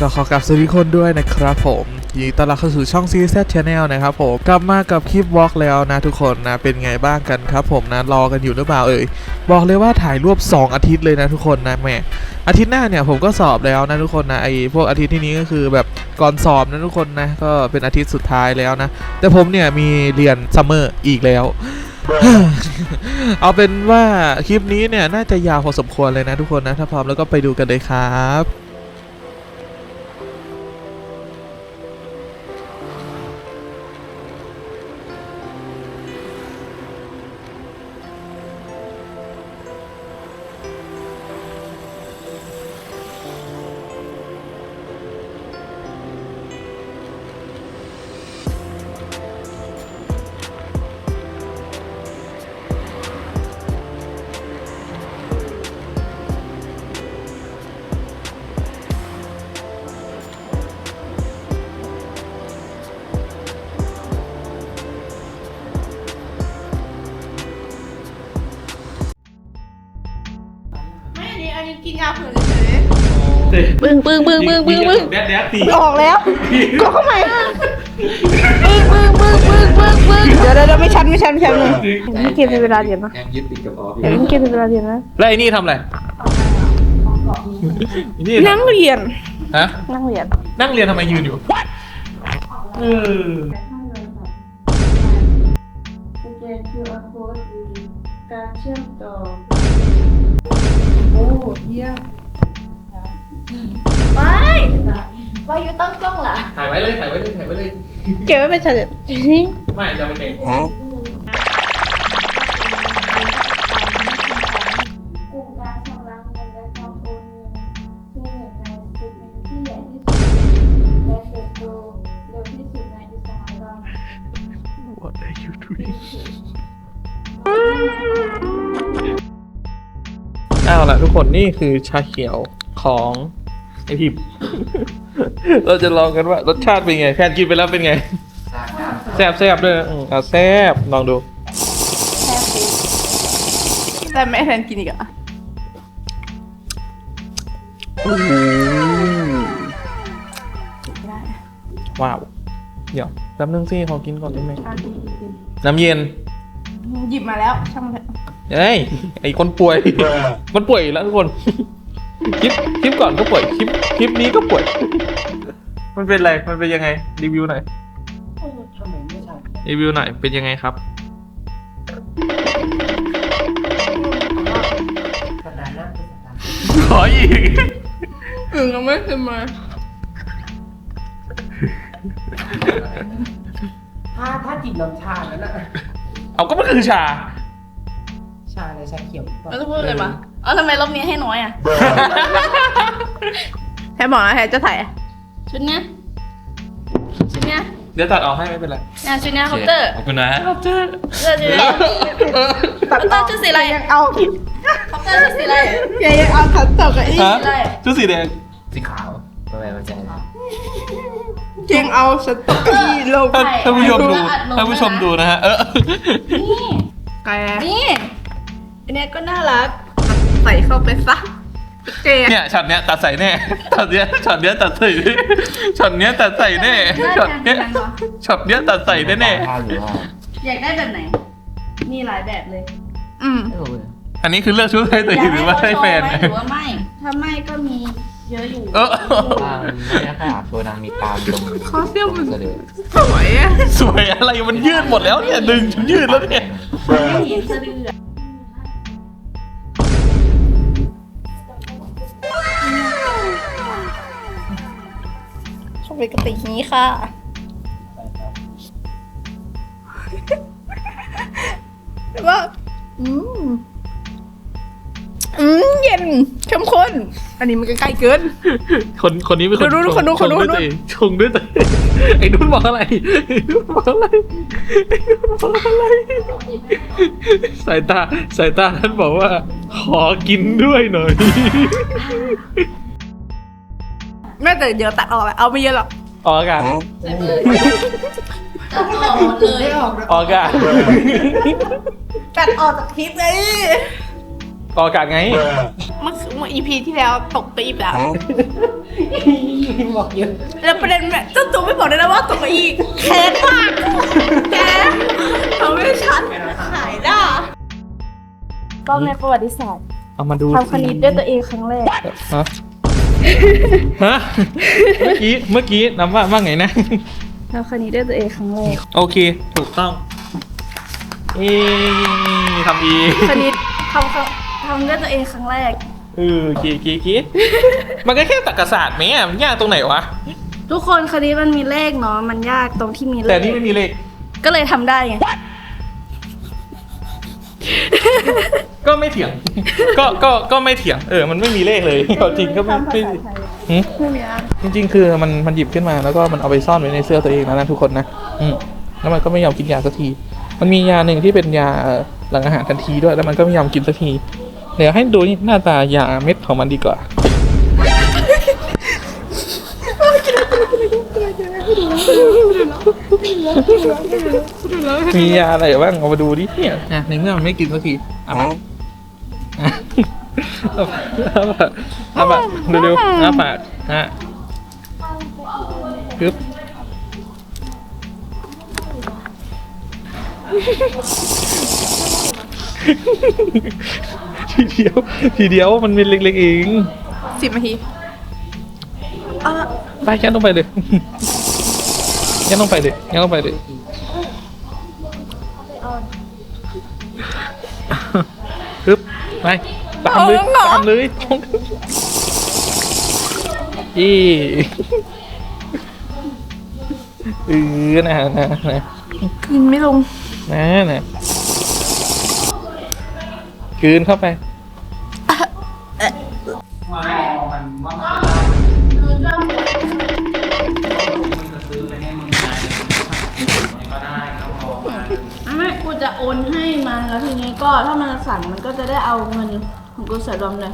ก็ขอกลับสวัสดีคนด้วยนะครับผมยินดีต้อนรับเข้าสู่ช่อง c z Channel นะครับผม กลับมากับคลิปวอล์กแล้วนะทุกคนนะ เป็นไงบ้างกันครับผมนะ รอกันอยู่หรือเปล่าเอ่ย บอกเลยว่าถ่ายรวบ 2 อาทิตย์เลยนะทุกคนนะแหม่อาทิตย์หน้าเนี่ยผมก็สอบแล้วนะทุกคนนะไอพวกอาทิตย์ที่นี้ก็คือแบบก่อนสอบนะทุกคนนะ ก็เป็นอาทิตย์สุดท้ายแล้วนะ แต่ผมเนี่ยมีเรียนซัมเมอร์อีกแล้วเอาเป็นว่าคลิปนี้เนี่ยน่าจะยาวพอสมควรเลยนะทุกคนนะถ้าพร้อมแล้วก็ไปดูกันเลยครับ ปึ้งปึ้งปึ้งปึ้งปึ้งปึ้งแดดแดดตีๆออกแล้วก็เข้าไปปึ้งปึ้งปึ้งปึ้งปึ้งปึ้งเดี๋ยวเดี๋ยวไม่ชันไม่ชันไม่ชันเลยไม่กินเป็นเวลาเรียนนะยังยึดติดกับออฟเดี๋ยวไม่กินเป็นเวลาเรียนนะแล้วไอ้นี่ทำอะไรนี่นั่งเรียนฮะนั่งเรียน นั่งเรียนทำไมยืนอยู่เออสแกน QR code หรือการเชื่อมต่อโอ้เยี่ยมไม่ ว่าอยู่ตั้งกล้องล่ะถ่ายไว้เลยถ่ายไว้เลยถ่ายไว้เลยเก็บไว้เป็นเฉลยไม่จะไม่เก่งกลุ่มการชำระเงินและการโอนเงินที่หนึ่งในสเตทเมนต์ที่ใหญ่ที่สุดและเติบโตเร็วที่สุดในอุตสาหกรรม What are you doing เอาละทุกคนนี่คือชาเขียวของ ไอพิมเราจะลองกันว่ารสชาติเป็นไงแพนกินไปแล้วเป็นไงแซบแซบด้วยนะอืมเอาแซบลองดู แต่ไม่แทนกินอีกอะว้าว เดี๋ยวแป๊บนึงสิขอกินก่อนได้ไหมน้ำเย็น หยิบมาแล้วช่างมันเถอะเอ้ยไอคนป่วย มันป่วยอีกแล้วทุกคน คลิปคลิปก่อนก็ป่วยคลิปคลิปนี้ก็ป่วย มันเป็นอะไรมันเป็นยังไงรีวิวหน่อยรีวิวหน่อยเป็นยังไงครับขออีกอึ่งยังไม่ขึ้นมาถ้าถ้าจิบน้ำชาแล้วนะเอาก็มันคือชา ชาในชาเขียวแล้วจะพูดอะไรมา เอ้าทำไมรอบนี้ให้น้อยอะ แทนบอกนะแทนจะถ่ายชุดเนี้ยชุดเนี้ยเดี๋ยวตัดออกให้ไม่เป็นไรเนี่ยชุดเนี้ยคอปเตอร์ขอบคุณนะขอบเจอเลือกชุดเนี้ยคอปเตอร์ชุดสีอะไรยังเอาคอปเตอร์ชุดสีอะไรยังยังเอาขันตกกับอีฮะอะไรชุดสีแดงสีขาวทำไมมันจะเก่งเอาสตอกกี้ลงท่านท่านผู้ชมดูท่านผู้ชมดูนะฮะเออนี่แกนี่อันเนี้ยก็น่ารัก ใส่เข้าไปซะเจ๊เนี่ยช็อตเนี้ยตัดใส่แน่ช็อตเนี้ยช็อตเนี้ยตัดใส่ช็อตเนี้ยตัดใส่แน่ช็อตเนี้ยช็อตเนี้ยตัดใส่แน่แน่ผ้าหรือว่าอยากได้แบบไหน มีหลายแบบเลย อืมไม่รู้เลยๆอันนี้คือเลือกชุดให้ตัวเองหรือว่าให้แฟนอยากให้เขาโชว์ไหมหรือว่าไม่ ถ้าไม่ก็มีเยอะอยู่เออตามไม่ได้แค่อาบตัวนางมีตามตรงคอเซี่ยวมันเสลยสวยอะสวยอะไรมันยืดหมดแล้วเนี่ยดึงจนยืดแล้วเนี่ยไม่เห็นสะดือ อะชอบไปกระติกนี้ค่ะ แต่ว่า อืม อืม เย็นเข้มข้น อันนี้มันก็ใกล้เกิน คนคนนี้เป็นคนดูดูชงคนดูคนดูชงด้วยตัวเองชงด้วยตัวเองไอ้นุ่นบอกอะไรไอ้นุ่นบอกอะไรไอ้นุ่นบอกอะไรสายตาสายตาท่านบอกว่า ขอกินด้วยหน่อย แม่แต่เดี๋ยวตัดออกอะเอาไม่เยอะหรอกออกอากาศใส่เลยตัดออกหมดเลยออกอากาศตัดออกจากคลิปเลยออกอากาศไง เมื่อเมื่อ EP ที่แล้วตกไปอีกแล้วบอกเยอะแล้วประเด็นแบบเจ้าตัวไม่บอกเลยนะว่าตกไปอีกแค้นมากแกทำให้ฉันขายได้ก็ในประวัติศาสตร์เอามาดูทำคณิตด้วยตัวเองครั้งแรกฮะ ฮะ เมื่อกี้ เมื่อกี้น้ำว่าว่าไงนะทำคณิตด้วยตัวเองครั้งแรกโอเค ถูกต้องเอ๊ทำอีกคณิตทำครั้งทำด้วยตัวเองครั้งแรก เออกีกีกีมันก็แค่ตรรกศาสตร์ไหมอะมันยากตรงไหนวะ ทุกคนคณิตมันมีเลขเนาะมันยากตรงที่มีเลแต่ขนี่ไม่มีเลข ก็เลยทำได้ไง ก็ไม่เถียง ก็ก็ก็ไม่เถียง เออ มันไม่มีเลขเลยเอาจริงก็ไม่ไม่หืมไม่มีอะจริง ๆ คือมันมันหยิบขึ้นมาแล้วก็มันเอาไปซ่อนไว้ในเสื้อตัวเองแล้วนะทุกคนนะอืมแล้วมันก็ไม่ยอมกินยาสักที มันมียาหนึ่งที่เป็นยาเอ่อหลังอาหารทันทีด้วย แล้วมันก็ไม่ยอมกินสักที เดี๋ยวให้ดูนี่หน้าตายาเม็ดของมันดีกว่า มียาอะไรบ้างเอามาดูดิเนี่ยนะในเมื่อมันไม่กินสักทีเอามาอะเอาปากเอาปากเร็วๆเอาปากฮะปึ๊บทีเดียวทีเดียวมันเป็นเล็กๆเองสิบนาทีไปยันลงไปเลยยันลงไปเลยยันลงไปเลย ปึ๊บไปตามเลยตามเลยยี่เออนะนะนะกินไม่ลงนะนะกลืนเข้าไปไม่กู จะโอนให้มันแล้วทีนี้ก็ถ้ามันสั่งมันก็จะได้เอาเงินของกูใส่รวมเลย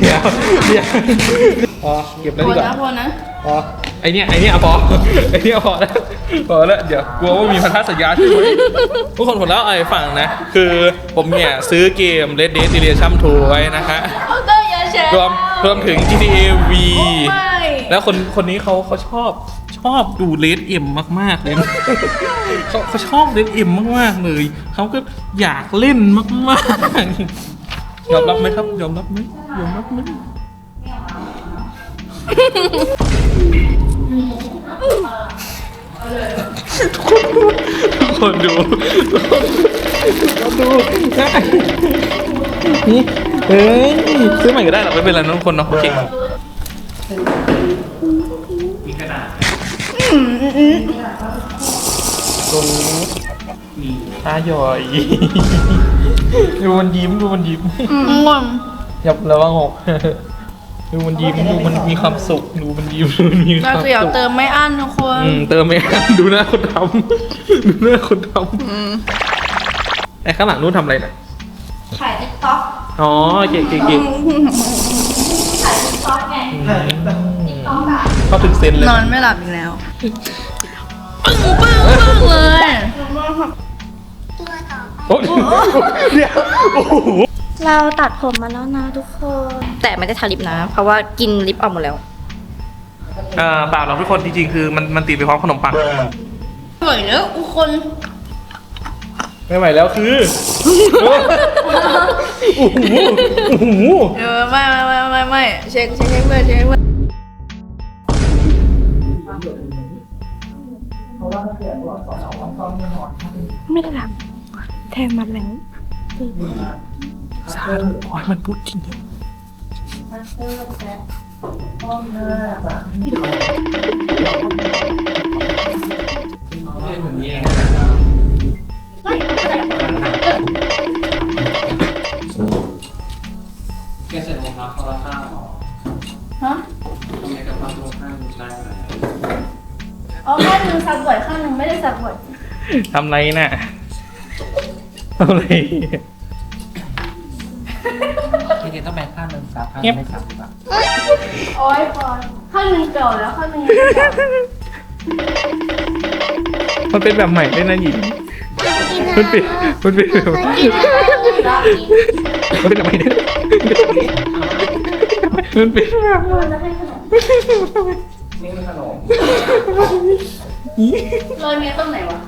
เดี๋ยวเดี๋ยวพอเก็บแล้วพดีอกว่านะพอนะพอไอเนี้ยไอเนี้ยเอาพอไอเนี้ยพอแล้วพอแล้วเดี๋ยวกลัวว่ามีพันธสัญญาใช่ไหมทุกคนผมเล่าไรให้ฟังนะ คือผมเนี่ยซื้อเกม Red Dead Redemption 2 ไว้นะฮะเอาเตอร์อย่าแชร์รวมรวมถึง GTA V ไม่ แล้วคนคนนี้เขาเขาชอบชอบดูเลดเอ็มมากๆเลยนะเขาเขาชอบเลดเอ็มมากๆเลยเขาก็อยากเล่นมากๆยอมรับไหมครับยอมรับไหมยอมรับไหมทุกคนดูทุกคนดูนี่เฮ้ยซื้อใหม่ก็ได้หรอกไม่เป็นไรนะทุกคนเนาะโอเค มีกระดาษตาหย่อย ดูมันยิ้มดูมันยิ้มงงยับระวังหกดูมันยิ้มดูมันมีความสุขดูมันยิ้มดูมันมีคเราวามเสียวสุขเติมไม่อั้นทุกคนอืมเติมไม่อั้นดูหน้าคนทำดูหน้าคนทำไอ้ข้างหลังนู้นทำอะไรน่ะขายติ๊กต็อกอ๋อเก่งเก่งเก่งขายติ๊กต็อกไงเข้าถึงเซนเลยนอนไม่หลับอีกแล้ว ปึ้งปึ้งปึ้งเลยโอ้ยเดี๋ยวโอ้โหเราตัดผมมาแล้วนะทุกคน แต่ไม่ได้ทาลิปนะ เพราะว่ากินลิปออกหมดแล้วอ่าเปล่าหรอกทุกคนจริงๆ คือมันมันติดไปพร้อมขนมปังสวยเนอะทุกคนไม่ไหวแล้วคือโอ้โหโอ้โหเออไม่ไม่ไม่ไม่ไม่เช็คเช็คให้เพื่อนเช็คให้ เพื่อนไม่ได้หลับแทงมันแล้วสาธุขอให้มันพูดจริงเถอะแกใส่รองเท้าคอร์ข้าวฮะทำไมกับความรองเท้าได้ไหม อ๋อข้างหนึงสักบ่อยข้างหนึงไม่ได้สักบ่อยทำไรน่ะทำไร จริงๆต้องแบ่งข้างหนึ่งซับข้างหเงีนึ่ยบงไม่ซับดีกว่าโอ้ยพอข้างหนึงเก่าแล้วข้างหนึงยังไม่เก่ามันเป็นแบบใหม่ด้วยนะหญิงมันเป็นมันเป็นแบบรอบนี้มันเป็นอะไรเนี่ยมันเป็นแบบเราจะให้ขนม นี่มันขนมโรยเมียต้นไหนวะ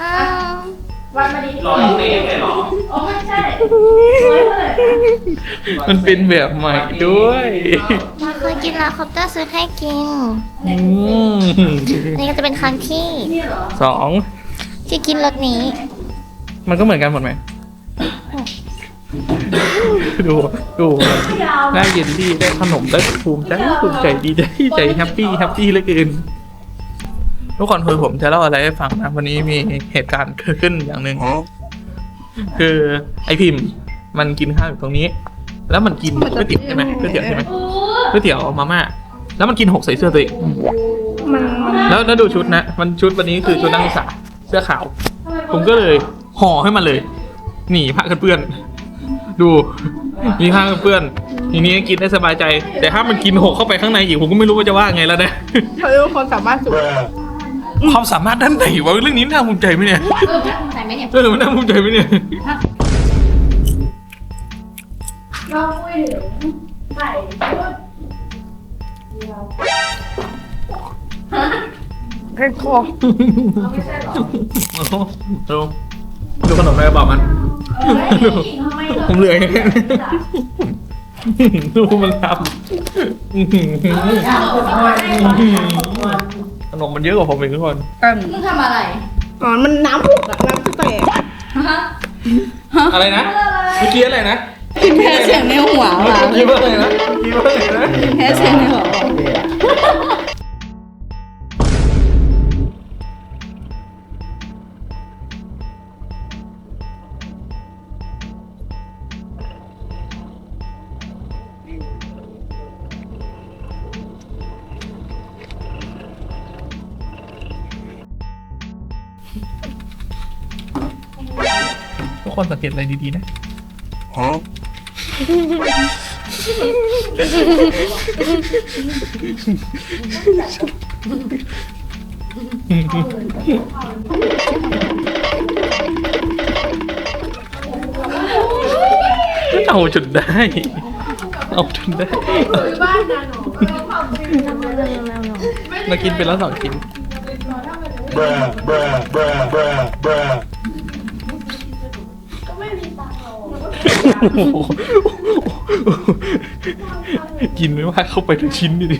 อ้าววางมาดีรอตรงนี้เลยเหรออ๋อไม่ใช่โรยเท่าไหร่นะมันเป็นแบบใหม่ด้วยมาเคยกินแล้วคอปเตอร์ซื้อให้กิน อืมอันนี้ก็จะเป็นครั้งที่นี่เหรอสองที่กินรสนี้ มันก็เหมือนกันหมดไหม ดูดูยาวได้เย็นดีได้ขนมได้ภูมิใจภูมิใจดีใจใจแฮปปี้แฮปปี้เหลือเกินทุกคนคือผมจะเล่าอะไรให้ฟังนะ วันนี้มีเหตุการณ์เกิดขึ้นอย่างหนึ่งคือไอพิมพ์มันกินข้าวอยู่ตรงนี้ แล้วมันกินก๋วยเตี๋ยวใช่ไหมก๋วยเตี๋ยวใช่ไหมก๋วยเตี๋ยวมาม่าแล้วมันกินหกใส่เสื้อตัวเองแล้วแล้วดูชุดนะ มันชุดวันนี้คือชุดนักศึกษาเสื้อขาว ผมก็เลยห่อให้มันเลย หนีผ้ากันเปื้อน ดู มีผ้ากันเปื้อนทีนี้กินได้สบายใจ แต่ถ้ามันกินหกเข้าไปข้างในอีกผมก็ไม่รู้ว่าจะว่าไงแล้วนะเขาเรียกว่าความสามารถสูงความสามารถด้านไหนวะเรื่องนี้น่าภูมิใจไหมเนี่ยเออพักใส่ไหมเนี่ยเออมันน่าภูมิใจไหมเนี่ยเราคุยถึงไข่ชุดแค่คอเราไม่ใช่หรอโอ้โหดูดูขนมในกระเป๋ามันเออไม่ได้กินทำไมเธอ ผมเหลืออย่างนี้ดูมันทำอื้อหือเอาเอาไว้ให้ก่อนขนมมันเยอะกว่าผมอีกทุกคนกันมึงทำอะไรอ๋อ มันน้ำผุกอะน้ำแตกฮะอะไรนะเมื่อกี้อะไรนะกินแพ้เสียงในหัวเมื่ว่ะอกี้ว่าอะไรนะเมื่อกี้ว่าอะไรนะแพ้เสียงในหัว ทุกคนสังเกตอะไรดีๆนะเอาจนได้ เอาจนได้มากินไปแล้วสองชิ้น bruh, bruh, bruh, bruh, bruh. โอ้โห กินไม่ว่าเข้าไปทุกชิ้นดิ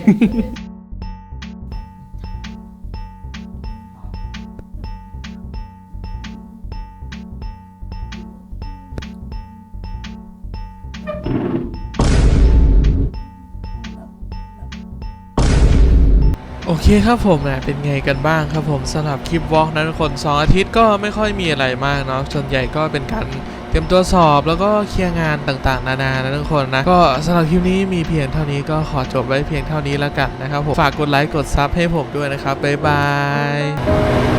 โอเคครับผมนะเป็นไงกันบ้างครับผมสำหรับคลิปวอล์กนะทุกคน2อาทิตย์ก็ไม่ค่อยมีอะไรมากเนาะส่วนใหญ่ก็เป็นการเตรียมตัวสอบแล้วก็เคลียร์งานต่างๆ นานานะทุกคนนะก็สำหรับคลิปนี้มีเพียงเท่านี้ก็ขอจบไว้เพียงเท่านี้แล้วกันนะครับผมฝากกดไลค์กดซับให้ผมด้วยนะครับบ๊ายบาย